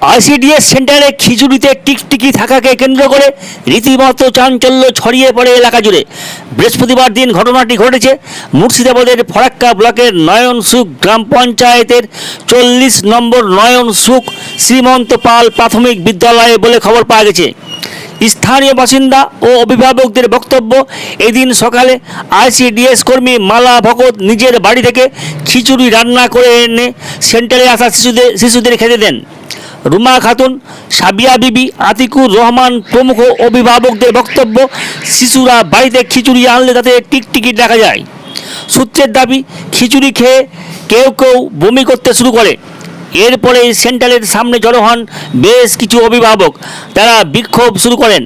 ICDS সেন্টারে খিচুড়িতে টিকটিকি থাকাকে কেন্দ্র করে রীতিমতো চাঞ্চল্য ছড়িয়ে পড়ে এলাকা জুড়ে। বৃহস্পতিবার দিন ঘটনাটি ঘটেছে মুর্শিদাবাদের ফরাক্কা ব্লকের নয়ন সুখ গ্রাম পঞ্চায়েতের চল্লিশ নম্বর নয়ন সুখ শ্রীমন্ত পাল প্রাথমিক বিদ্যালয়ে বলে খবর পাওয়া গেছে। স্থানীয় বাসিন্দা ও অভিভাবকদের বক্তব্য, এদিন সকালে আইসিডিএস কর্মী মালা ভগত নিজের বাড়ি থেকে খিচুড়ি রান্না করে এনে সেন্টারে আসা শিশুদের শিশুদের খেতে দেন। রুমা খাতুন, সাবিয়া বিবি, আতিকুর রহমান প্রমুখ অভিভাবকদের বক্তব্য, শিশুরা বাড়িতে খিচুড়ি আনলে তাতে টিকটিকি দেখা যায়। সূত্রের দাবি, খিচুড়ি খেয়ে কেউ কেউ বমি করতে শুরু করে। এরপরে সেন্টারের সামনে জড়ো হন বেশ কিছু অভিভাবক, তারা বিক্ষোভ শুরু করেন।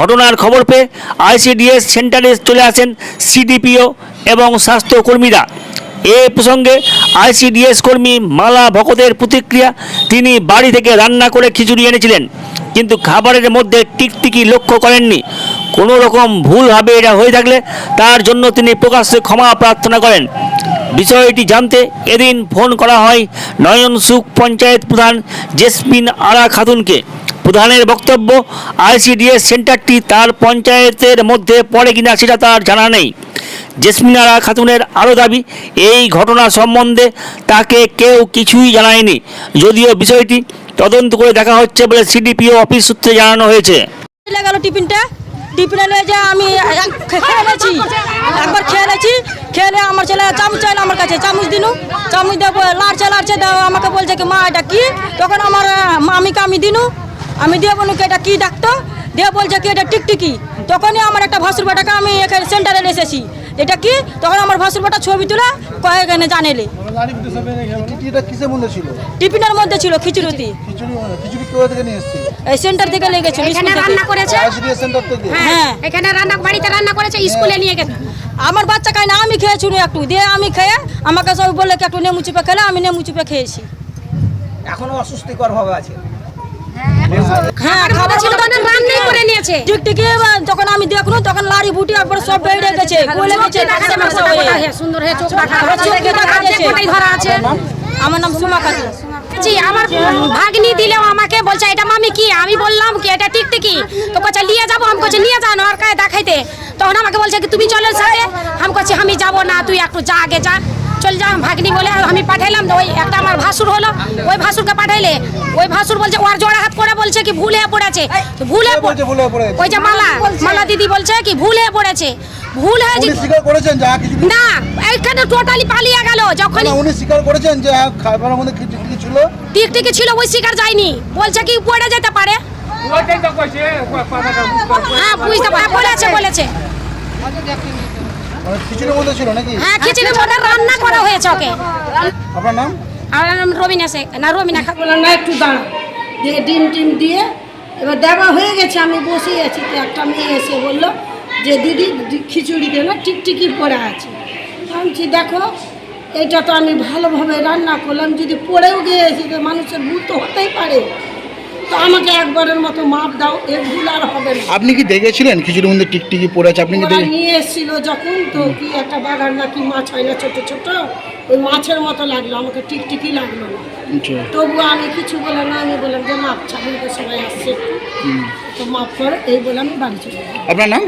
ঘটনার খবর পেয়ে আইসিডিএস সেন্টারে চলে আসেন সিডিপিও এবং স্বাস্থ্যকর্মীরা। এ প্রসঙ্গে আইসিডিএস কর্মী মালা ভকতের প্রতিক্রিয়া, তিনি বাড়ি থেকে রান্না করে খিচুড়ি এনেছিলেন, কিন্তু খাবারের মধ্যে টিকটিকি লক্ষ্য করেননি। কোনো রকম ভুলভাবে এটা হয়ে থাকলে তার জন্য তিনি প্রকাশ্যে ক্ষমা প্রার্থনা করেন। বিষয়টি জানতে এদিন ফোন করা হয় নয়ন সুখ পঞ্চায়েত প্রধান জেসমিন আরা খাতুনকে। প্রধানের বক্তব্য, আইসিডিএস সেন্টারটি তার পঞ্চায়েতের মধ্যে পড়ে কিনা সেটা তার জানা নেই। জেসমিনারা খাতুনের আরও দাবি, এই ঘটনা সম্বন্ধে তাকে কেউ কিছুই জানায়নি। যদিও বিষয়টি তদন্ত করে দেখা হচ্ছে বলে সিডিপিও অফিস সূত্রে জানানো হয়েছে। গেল টিফিনটা। টিফিনে নিয়ে যে, আমি খেয়ে নিয়েছি। একবার খেয়ে নিয়েছি। খেয়ে আমার ছেলে চামচ চাইলো আমার কাছে, চামচ দিনু। চামচ দেবো লাড়ছে লাড়ছে আমাকে বলছে কি, মা, এটা কি? তখন আমার, মামিকে আমি দিনু। আমি দিয়ে বলুন কি এটা কি ডাক্তার? দিয়ে বলছে কি এটা টিকটিকি। তখনই আমার একটা ভাসুর বেটাকে আমি এখানে সেন্টারে এসেছি। এটা কি? তখন আমার ভাসুর বেটা ছবি তুলে কয়েক এনে জানেলে টিটিটা কিসের টিফিনের মধ্যে ছিল খিচুড়িতে। খিচুড়ি মানে থেকে নিয়ে এসেছিল? এই সেন্টার থেকে লেগেছিল এখানে রান্না করেছে? আইসিডিএস সেন্টার থেকে? হ্যাঁ। হ্যাঁ এখানে রান্না বাড়িতে রান্না করেছে স্কুলে নিয়ে গেছে। আমার বাচ্চা খায় না আমি খেয়েছি একটু দিয়ে আমি খেয়ে আমাকে সব বললে কি একটু নেমু চিপে খেলে আমি নেমু চিপে খেয়েছি। এখনও অস্বস্তিকর ভাবে আছে। হ্যাঁ খাবার ছিল তো না, রান্নাই করে নিয়েছে। টিকটিকি যখন আমি দেখল তখন লাড়ি বুটি একবার সব বেড়ে গেছে। গলে গেছে দেখা যাবে সমস্যা গোটা গোটা হয়ে। সুন্দর চোখ দেখা আমার চোখ দেখা যাচ্ছে। ধরা আছে। আমার নাম সুমা খাতুন। জি আমার ভাগ্নি দিলেও আমাকে বলছে এটা মামি কি? আমি বললাম কি এটা টিকটিকি? তো কচ্ছে নিয়ে যাব। আমি কচ্ছে নিয়ে যাও আর কায় দেখাইতে। তখন আমাকে বলছে কি তুমি চলো সাথে। আমি কচ্ছি আমি যাব না তুই একটু যা আগে যা। চল যা ভাগ্নি বলে আমি পাঠাইলাম। তো ওই একটা আমার ভাসুর হলো। ওই ভাসুরকে পাঠাইলে ওই ভাসুর বলছে ওর জোড়া হাত করে বলছে কি ভুল হয়ে পড়েছে তো ভুল বলছে ভুল পড়েছে? ওই যে মালা মালা দিদি বলছে কি ভুল হয়ে পড়েছে। ভুল হয়ে উনি স্বীকার করেছেন যে হ্যাঁ খিচুড়ি না এইখানে টোটালি পালিয়ে গেল। যখন উনি স্বীকার করেছেন যে হ্যাঁ খাবারের মধ্যে খিচুড়ি ছিল? টিকটিকি ছিল ওই শিকার যায়নি। বলছে কি পড়ে যেতে পারে। হ্যাঁ বুঝতে পারে বলেছে বলেছে। মানে খিচুড়ির মধ্যে ছিল নাকি? হ্যাঁ রান্না করা হয়েছে ওকে। আপনার নাম? আর রবিনা শেখ। না রবিনা বললাম না একটু দাঁড়া। দিয়ে ডিম টিম দিয়ে এবার দেওয়া হয়ে গেছে আমি বসে আছি। তো একটা মেয়ে এসে বলল যে দিদি দি- খিচুড়ি দেন টিকটিকি পড়ে আছে। আমি বলছি, দেখো এটা তো আমি ভালোভাবে রান্না করলাম। যদি পড়েও গিয়েছি তো মানুষের ভুল তো হতেই পারে। তো আমাকে একবারের মতো মাপ দাও এগুলো আর হবে না। আপনি কি দেখেছিলেন? খিচুড়ির মধ্যে টিকটিকি পড়ে আছে আপনি কি ওরা দেখে নিয়ে এসেছিল যখন তো কি একটা বাগান না কি মাছ হয় না ছোট ছোট? ওই মাছের মতো লাগল আমাকে টিকটিকি লাগল না। আচ্ছা। তবুও আমি কিছু বলে না আমি বললাম যে মাপ ছাড়ি তো সবাই আসছে তো মাপ করে এই বলে আমি বাড়ি চলে গেলাম আপনার নাম?